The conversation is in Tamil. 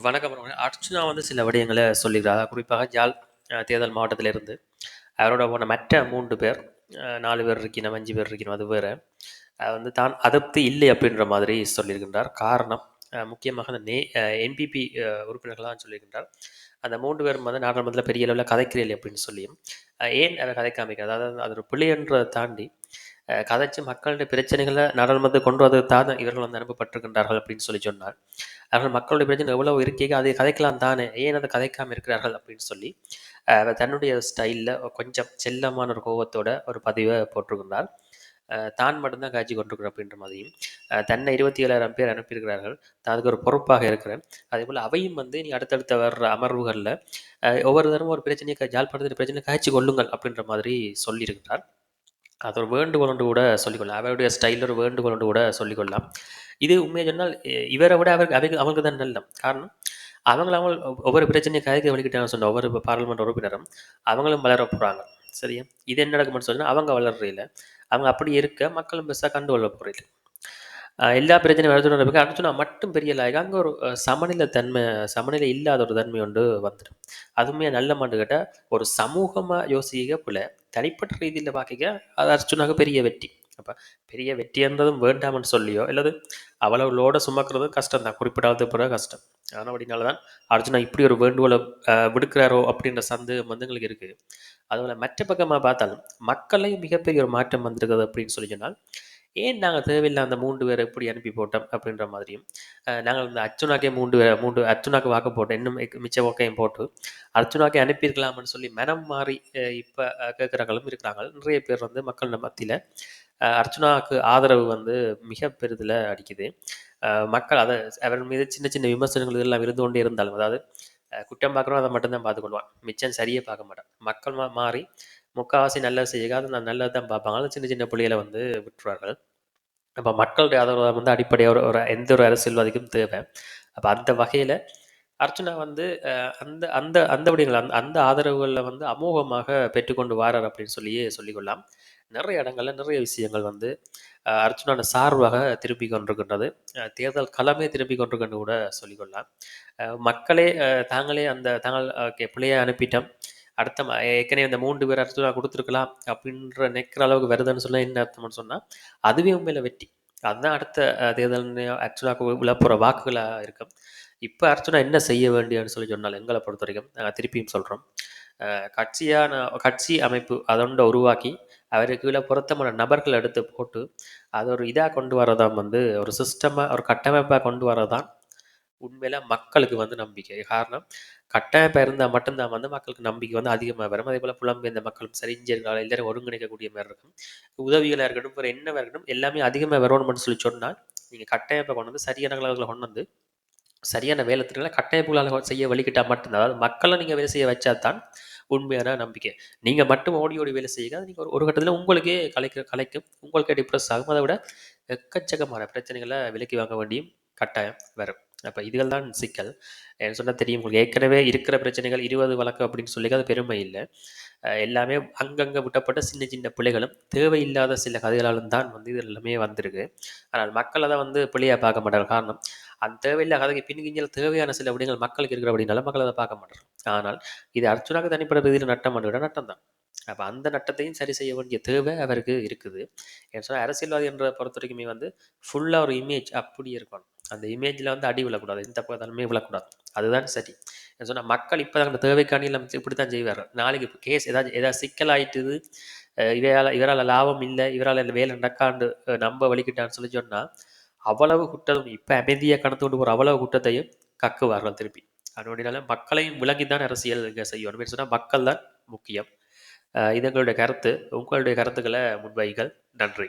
வணக்கம் அர்ச்சனா வந்து சில விடயங்களை சொல்லியிருக்கிறார். குறிப்பாக ஜால் தேர்தல் மாவட்டத்திலிருந்து அவரோட போன மற்ற மூன்று பேர், நாலு பேர் இருக்கினோம், அஞ்சு பேர் இருக்கணும் அது வேறு அது வந்து தான் அதிருப்தி இல்லை அப்படின்ற மாதிரி சொல்லியிருக்கின்றார். காரணம் முக்கியமாக அந்த நே என்பிபி உறுப்பினர்களாக சொல்லியிருக்கின்றார். அந்த மூன்று பேரும் வந்து நாடாளுமன்றத்தில் பெரிய அளவில் கதைக்கிறீர்கள் அப்படின்னு சொல்லியும், ஏன் அதை கதை இருக்கிறது? அதாவது அது ஒரு பிழைன்றத தாண்டி, கதைச்சு மக்களுடைய பிரச்சனைகளை நாடாளுமன்றத்தை கொண்டு வரதுக்கு தான் இவர்கள் வந்து அனுப்பப்பட்டிருக்கின்றார்கள் அப்படின்னு சொல்லி சொன்னார். அவர்கள் மக்களுடைய பிரச்சனை எவ்வளவு இருக்கீங்க அதை கதைக்கலாம் தானே, ஏன் அதை கதைக்காம இருக்கிறார்கள் அப்படின்னு சொல்லி, தன்னுடைய ஸ்டைலில் கொஞ்சம் செல்லமான ஒரு கோவத்தோட ஒரு பதிவை போட்டிருக்கின்றார். தான் மட்டும்தான் காய்ச்சி கதைச்சு அப்படின்ற மாதிரியும், தன்னை இருபத்தி ஏழாயிரம் பேர் அனுப்பியிருக்கிறார்கள். தான் அதுக்கு ஒரு பொறுப்பாக இருக்கிறேன். அதே போல் அவையும் வந்து நீ அடுத்தடுத்த வர்ற அமர்வுகளில் ஒவ்வொரு தரமும் ஒரு பிரச்சனையை க யாழ்ப்பாணத்தின் பிரச்சனைய காய்ச்சி கொள்ளுங்கள் அப்படின்ற மாதிரி சொல்லியிருக்கிறார். அது ஒரு வேண்டுகோள் என்று கூட சொல்லிக்கொள்ளலாம். அவருடைய ஸ்டைலில் ஒரு வேண்டுகோள் என்று கூட சொல்லிக்கொள்ளலாம். இது உண்மையை சொன்னால் இவரை விட அவருக்கு அவைக்கு அவங்களுக்கு தான் நல்லம். காரணம், அவங்கள அவங்க ஒவ்வொரு பிரச்சனையை கதைக்க வலிக்கிட்டாங்க சொன்ன ஒவ்வொரு பாராளுமன்ற உறுப்பினரும், அவங்களும் வளர போகிறாங்க சரியா? இது என்ன நடக்கும்னு சொன்னால் அவங்க வளர்றதில்லை அவங்க அப்படி இருக்க மக்களும் பெருசாக கண்டு கொள்ள அ எல்லா பிரச்சனையும் அர்ஜுனா இருக்க அர்ஜுனா மட்டும் பெரிய லாயக்கு அங்கே ஒரு சமநிலை தன்மை சமநிலை இல்லாத ஒரு தன்மை ஒன்று வந்துடும் அதுவுமே நல்ல நல்லமான்னு கேட்டால் ஒரு சமூகமாக யோசிக்க போல தனிப்பட்ட ரீதியில் பார்க்க அது அர்ச்சுனாக்கு பெரிய வெற்றி. அப்போ பெரிய வெற்றின்றதும் வேண்டாம்னு சொல்லியோ, அல்லது அவ்வளவு லோட சுமக்கிறதும் கஷ்டம் தான். குறிப்பிடாத காலத்துக்கு பிறகு கஷ்டம். ஆனபடினால தான் அர்ஜுனா இப்படி ஒரு வேண்டுகோளை விடுக்கிறாரோ அப்படின்ற சந்தேகம் வந்து எங்களுக்கு இருக்குது அதுபோல் மற்ற பக்கமாக பார்த்தாலும், மக்களையும் மிகப்பெரிய ஒரு மாற்றம் வந்திருக்குது அப்படின்னு சொல்லி சொன்னால், ஏன் நாங்கள் தேவையில்லை அந்த மூன்று பேரை இப்படி அனுப்பி போட்டோம் அப்படின்ற மாதிரியும், நாங்கள் இந்த அர்ச்சுனாக்கே மூன்று பேரை மூன்று அர்ச்சுனாக்கு வாக்கு போட்டோம். இன்னும் மிச்ச வாக்கையும் போட்டு, அர்ச்சுனாக்கே அனுப்பியிருக்கலாம்னு சொல்லி மனம் மாறி இப்போ கேட்குறாங்களும் இருக்கிறாங்க. நிறைய பேர் வந்து மக்கள் மத்தியில் அர்ச்சுனாவுக்கு ஆதரவு வந்து மிக பெரிதில் அடிக்குது. மக்கள் அதை அவர் மீது சின்ன சின்ன விமர்சனங்கள் இதெல்லாம் இருந்து கொண்டே இருந்தாலும், அதாவது குற்றம் பார்க்குறோம் அதை மட்டும்தான் தான் கொள்வான். மிச்சம் சரியே பார்க்க மாட்டான். மக்கள் மா மாறி முக்காவாசி நல்லது செய்யாத நல்லது தான் பார்ப்பாங்க. சின்ன சின்ன பிள்ளைகளை வந்து விட்டுருவார்கள். நம்ம மக்களுடைய ஆதரவு வந்து அடிப்படையாக ஒரு ஒரு எந்த ஒரு அரசியல்வாதிக்கும் தேவை. அப்போ அந்த வகையில் அர்ச்சனா வந்து அந்த அந்த அந்த விடயங்கள் அந்த அந்த ஆதரவுகளில் வந்து அமோகமாக பெற்றுக்கொண்டு வாரார் அப்படின்னு சொல்லியே சொல்லிக்கொள்ளலாம். நிறைய இடங்களில் நிறைய விஷயங்கள் வந்து அர்ச்சனான சார்பாக திரும்பி கொண்டிருக்கின்றது. தேர்தல் களமே திரும்பி கொண்டிருக்குன்னு கூட சொல்லிக்கொள்ளலாம். மக்களே தாங்களே அந்த தாங்கள் ஓகே அனுப்பிட்டோம். அடுத்த ஏற்கனவே இந்த மூன்று பேர் அர்ச்சனா கொடுத்துருக்கலாம் அப்படின்ற நினைக்கிற அளவுக்கு வருதுன்னு சொன்னால் என்ன அர்த்தம்னு சொன்னால் அதுவே உண்மையில் வெற்றி. அதுதான் அடுத்த தேர்தல் ஆக்சுவலாக விழப்புற வாக்குகளாக இருக்கும். இப்போ அர்ச்சனா என்ன செய்ய வேண்டியன்னு சொல்லி சொன்னால் எங்களை பொறுத்த வரைக்கும் நாங்கள் திருப்பியும் சொல்கிறோம் கட்சியான கட்சி அமைப்பு அதோட உருவாக்கி, அவருக்கு கீழ பொருத்தமான நபர்கள் எடுத்து போட்டு, அதை ஒரு இதாக கொண்டு வரதான் வந்து ஒரு சிஸ்டமாக ஒரு கட்டமைப்பாக கொண்டு வரதான் உண்மையில் மக்களுக்கு வந்து நம்பிக்கை. காரணம், கட்டமைப்பா இருந்தால் மட்டும்தான் வந்து மக்களுக்கு நம்பிக்கை வந்து அதிகமாக வரும். அதே போல் புலம்பெயர்ந்த மக்களும் சரி, இந்தியர்கள் எல்லாரும் ஒருங்கிணைக்கக்கூடிய மாதிரி இருக்கும். உதவிகளாக இருக்கட்டும், வேற என்ன இருக்கட்டும், எல்லாமே அதிகமாக வரணும்னு சொல்லி சொன்னால் நீங்கள் கட்டாயப்பை கொண்டு வந்து சரியான அளவுல கொண்டு வந்து, சரியான வேலை திட்டங்களை கட்டமைப்புகளால செய்ய வழிகிட்டால் மட்டும் தான். அதாவது மக்களை நீங்கள் வேலை செய்ய வச்சா தான் உண்மையான நம்பிக்கை. நீங்கள் மட்டும் ஓடி ஓடி வேலை செய்யுங்க. நீங்கள் ஒரு ஒரு கட்டத்தில் உங்களுக்கே கலைக்க கலைக்கும். உங்களுக்கே டிப்ரெஸ் ஆகும். அதை விட எக்கச்சக்கமான பிரச்சனைகளை விலக்கி வாங்க வேண்டியும் கட்டாயம் வரும். அப்போ இதுகள் தான் சிக்கல். என்ன சொன்னால் தெரியும் உங்களுக்கு ஏற்கனவே இருக்கிற பிரச்சனைகள் 20 வழக்கு அப்படின்னு சொல்லி அது பெருமை இல்லை எல்லாமே அங்கங்கே விட்டப்பட்ட சின்ன சின்ன பிள்ளைகளும் தேவையில்லாத சில கதைகளாலும் தான் வந்து இது எல்லாமே வந்திருக்கு. ஆனால் மக்கள் அதை வந்து பிள்ளையாக பார்க்க மாட்டாங்க. காரணம், அந்த தேவையில்லாத கதைக்கு பின்கிஞ்சல் தேவையான சில விடயங்கள் மக்களுக்கு இருக்கிறபடினால மக்கள் அதை பார்க்க மாட்டாங்க. ஆனால் இது அர்ச்சுனாக்கு தனிப்பட்ட ரீதியில் நட்டம் கேட்டா நட்டம் தான். அப்போ அந்த நட்டத்தையும் சரி செய்ய வேண்டிய தேவை அவருக்கு இருக்குது. ஏன்னு சொன்னால் அரசியல்வாதி என்ற பொறுத்தவரைக்குமே வந்து ஃபுல்லாக ஒரு இமேஜ் அப்படி இருக்கணும். அந்த இமேஜில் வந்து அடி விழக்கூடாது. எந்த பக்கத்தாலுமே விழக்கூடாது. அதுதான் சரி. சொன்னால் மக்கள் இப்ப அந்த தேவைக்காண்டி இப்படி தான் செய்வார் நாளைக்கு கேஸ் ஏதாச்சும் ஏதாவது சிக்கல் ஆயிட்டுது, இவரால் இவரால் லாபம் லாபம் இவரால் இந்த வேலை நடக்காண்டு நம்ப வலிக்கிட்டான்னு சொல்லி சொன்னால் அவ்வளவு குற்றம் இப்போ அமைதியாக கடந்து கொண்டு போகிற அவ்வளவு குற்றத்தையும் கக்குவார்கள் திருப்பி. அதனுடையனால மக்களையும் விளங்கி தான் அரசியல் இங்க செய்யணும். சொன்னால் மக்கள் தான் முக்கியம். இது எங்களுடைய கருத்து. உங்களுடைய கருத்துக்களை முன்வைகள் நன்றி.